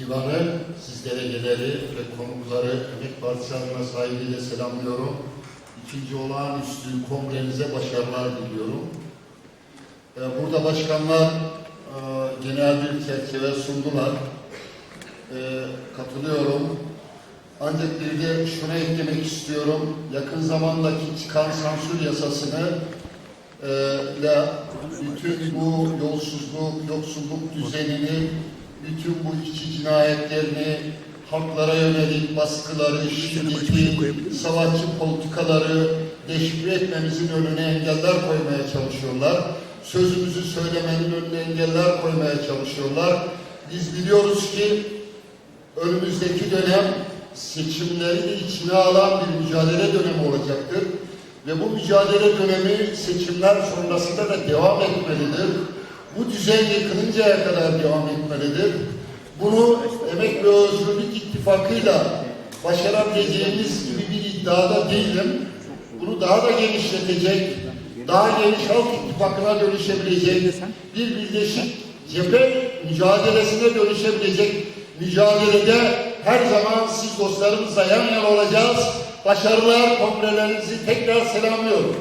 divanı, siz delegeleri ve konukları Emek Partisi adına saygıyla selamlıyorum. İkinci olağanüstü kongrenize başarılar diliyorum. Ee, Burada başkanlar e, genel bir çerçeve sundular. Ee, Katılıyorum. Ancak bir de şuna eklemek istiyorum. Yakın zamandaki çıkan sansür yasasını e, ile bütün bu yolsuzluk, yoksulluk düzenini, bütün bu işçi cinayetlerini, halklara yönelik baskıları, şiddeti, savaşçı politikaları deşifre etmemizin önüne engeller koymaya çalışıyorlar. Sözümüzü söylemenin önüne engeller koymaya çalışıyorlar. Biz biliyoruz ki önümüzdeki dönem seçimleri de içine alan bir mücadele dönemi olacaktır. Ve bu mücadele dönemi seçimler sonrasında da devam etmelidir. Bu düzen yıkılıncaya kadar devam etmelidir. Bunu Emek ve Özgürlük İttifakı'yla başarabileceğimiz gibi bir iddiada değilim. Bunu daha da genişletecek, daha geniş halk ittifakına dönüşebilecek, bir birleşik cephe mücadelesine dönüşebilecek mücadelede her zaman siz dostlarımızla yan yana olacağız. Başarılar, kongrelerinizi tekrar selamlıyorum.